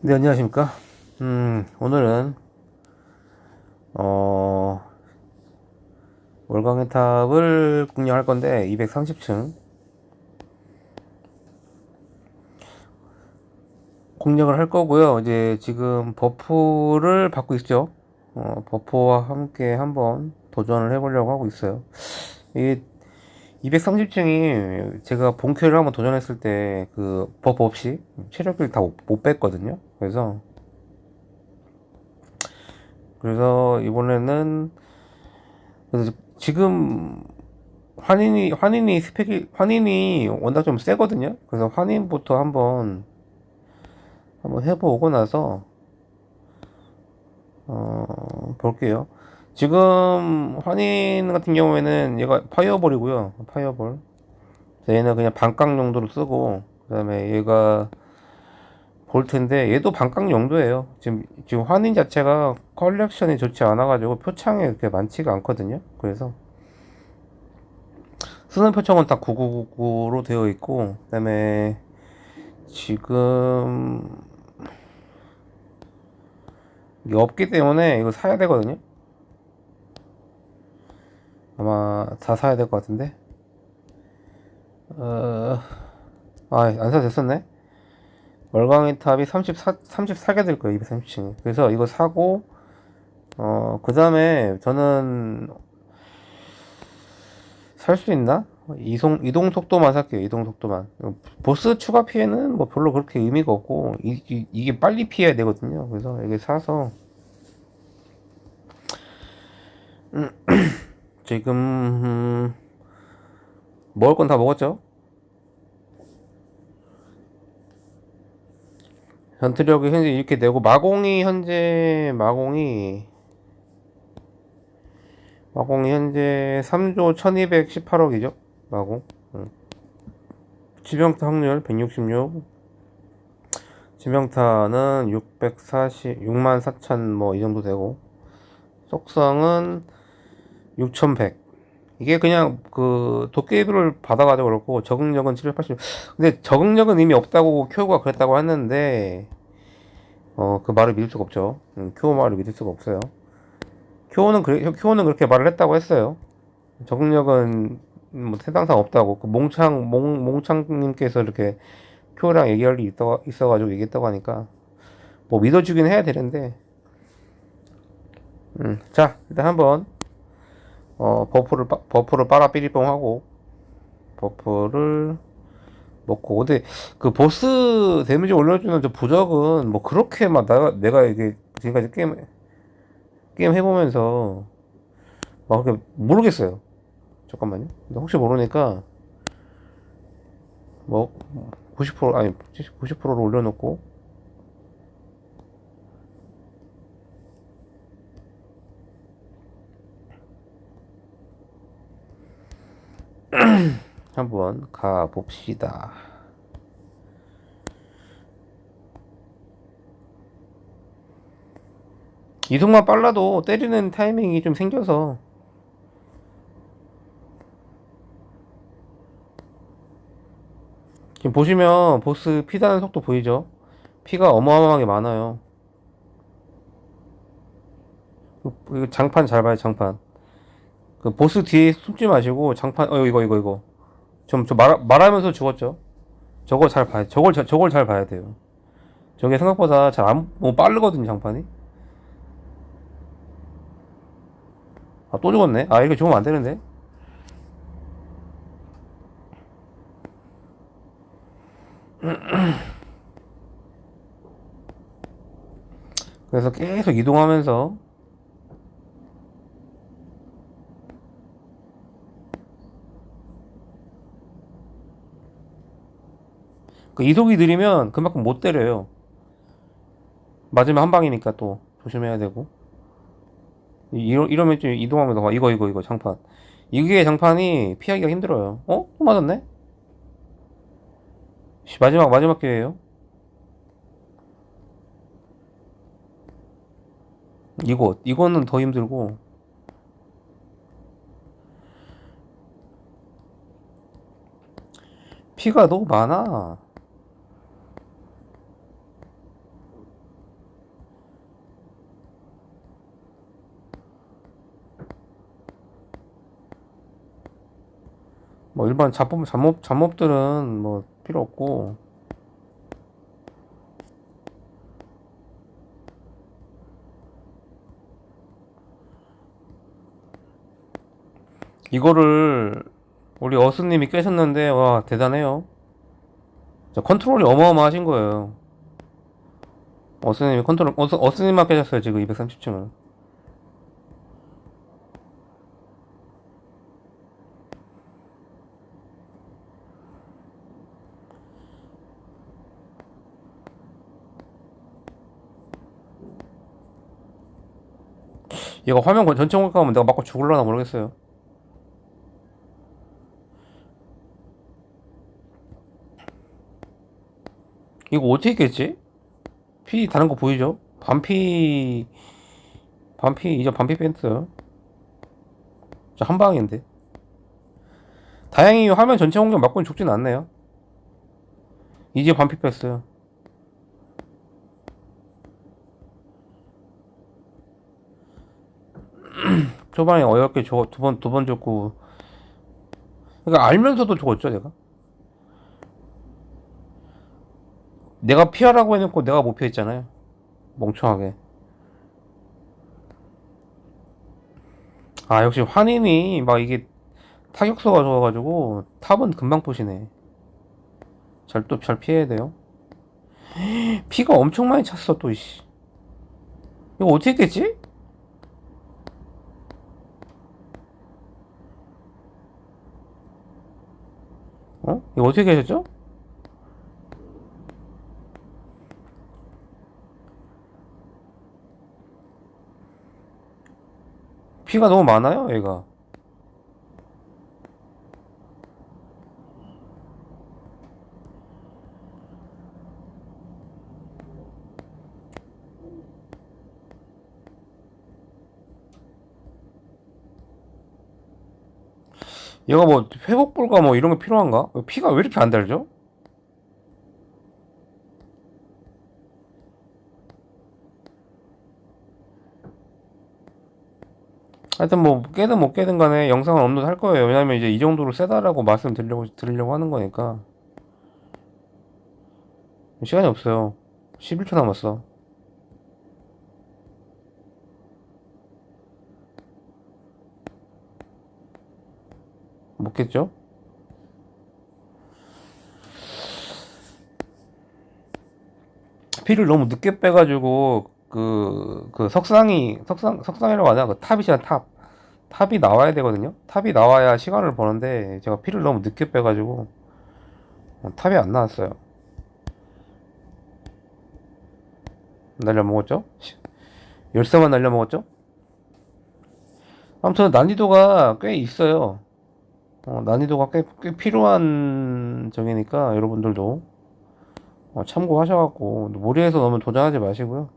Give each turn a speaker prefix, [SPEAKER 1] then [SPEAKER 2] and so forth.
[SPEAKER 1] 네, 안녕하십니까. 음, 오늘은, 어, 월광의 탑을 공략할 건데, 230층. 공략을 할 거고요. 이제 지금 버프를 받고 있죠. 어, 버프와 함께 한번 도전을 해보려고 하고 있어요. 이게 230층이 제가 본캐를 한번 도전했을 때 그 버프 없이 체력을 다 못 뺐거든요. 그래서 그래서 이번에는 그래서 지금 환인이 환인이 스펙이 환인이 워낙 좀 세거든요. 그래서 환인부터 한번 한번 해보고 나서 어 볼게요. 지금 환인 같은 경우에는 얘가 파이어볼이고요. 파이어볼. 얘는 그냥 반깡 용도로 쓰고 그다음에 얘가 볼트인데 얘도 반깡 용도예요. 지금 지금 환인 자체가 컬렉션이 좋지 않아가지고 표창이 그렇게 많지가 않거든요. 그래서 쓰는 표창은 다 999로 되어 있고 그다음에 지금 이게 없기 때문에 이거 사야 되거든요. 아마 다 사야 될 것 같은데. 어, 아, 안 사도 됐었네. 월광의 탑이 34, 34개 될 거예요, 230층. 그래서 이거 사고, 어, 그 다음에 저는 살 수 있나? 이동, 이동 속도만 살게요, 이동 속도만. 보스 추가 피해는 뭐 별로 그렇게 의미가 없고, 이, 이, 이게 빨리 피해야 되거든요. 그래서 이게 사서, 음, 지금, 음, 먹을 건 다 먹었죠? 전투력이 현재 이렇게 되고 마공이 현재 마공이 마공이 현재 3조 1218억이죠? 마공. 응. 지병타 확률 166 지병타는 640 6만 4천 뭐 이 정도 되고 속성은 6100 이게 그냥 그 도깨비를 받아가지고 그렇고 적응력은 780 근데 적응력은 이미 없다고 큐가 그랬다고 했는데 어 그 말을 믿을 수가 없죠. 음, 큐 말을 믿을 수가 없어요. 큐는 그래 큐는 그렇게 말을 했다고 했어요. 적응력은 뭐 세상상 없다고. 그 몽창 몽 몽창님께서 이렇게 큐랑 얘기할 일이 있어 있어가지고 얘기했다고 하니까 뭐 믿어주긴 해야 되는데. 음 자 일단 한번 어, 버프를, 빠- 버프를 빨아 삐리뽕 하고, 버프를 먹고. 근데, 그 보스 데미지 올려주는 저 부적은, 뭐, 그렇게 막, 내가, 내가 이게, 지금까지 게임, 게임 해보면서, 막, 그렇게, 모르겠어요. 잠깐만요. 근데 혹시 모르니까, 뭐, 90%, 아니, 90%로 올려놓고, 한번 가 봅시다. 이동만 빨라도 때리는 타이밍이 좀 생겨서 지금 보시면 보스 피 다는 속도 보이죠? 피가 어마어마하게 많아요. 장판 잘 봐요, 장판. 그 보스 뒤에 숨지 마시고 장판, 어, 이거, 이거, 이거. 좀, 좀 말, 말하면서 죽었죠? 저거 잘 봐야, 저걸, 저, 저걸 잘 봐야 돼요. 저게 생각보다 잘 안, 뭐 빠르거든요, 장판이. 아, 또 죽었네? 아, 이거 죽으면 안 되는데? 그래서 계속 이동하면서 그 이속이 느리면 그만큼 못 때려요. 맞으면 한 방이니까 또 조심해야 되고. 이러, 이러면 좀 이동하면서 봐. 이거 이거 이거 장판. 이게 장판이 피하기가 힘들어요. 어? 또 맞았네? 씨, 마지막 마지막 기회예요. 이거 이거는 더 힘들고 피가 너무 많아. 뭐 일반 잡업 잡업 잡업들은 뭐 필요 없고 이거를 우리 어스님이 깨셨는데 와 대단해요. 자, 컨트롤이 어마어마하신 거예요. 어스님이 컨트롤 어스 어스님만 깨셨어요 지금 230층 을. 얘가 화면 전체 공격하면 내가 맞고 죽을라나 모르겠어요. 이거 어떻게 깼지? 피 다른 거 보이죠? 반피 반피 이제 반피 뺐어요. 저한 방인데. 다행히 화면 전체 공격 맞고는 죽진 않네요. 이제 반피 뺐어요. 초반에 어렵게 두번 두 번 죽고. 그러니까 알면서도 죽었죠 내가? 내가 피하라고 해놓고 내가 못 피했잖아요. 멍청하게. 아 역시 환인이 막 이게 타격수가 좋아가지고 탑은 금방 보시네. 잘 또 잘 피해야 돼요. 피가 엄청 많이 찼어 또 이씨. 이거 어떻게 깼지? 어? 이거 어떻게 계셨죠? 피가 너무 많아요, 얘가. 얘가 뭐 회복 불가 뭐 이런 게 필요한가? 피가 왜 이렇게 안 달죠? 하여튼 뭐 깨든 못 깨든 간에 영상을 업로드 할 거예요. 왜냐면 이제 이 정도로 세다라고 말씀드리려고 드리려고 하는 거니까. 시간이 없어요. 11초 남았어. 못 깼죠? 피를 너무 늦게 빼가지고 그, 그 석상이 석상 석상이라고 하나? 그 탑이잖아 탑. 탑이 나와야 되거든요? 탑이 나와야 시간을 버는데 제가 피를 너무 늦게 빼가지고 어, 탑이 안 나왔어요. 날려 먹었죠? 열쇠만 날려 먹었죠? 아무튼 난이도가 꽤 있어요 어, 난이도가 꽤, 꽤 필요한 적이니까 여러분들도 어, 참고하셔갖고 무리해서 너무 도전하지 마시고요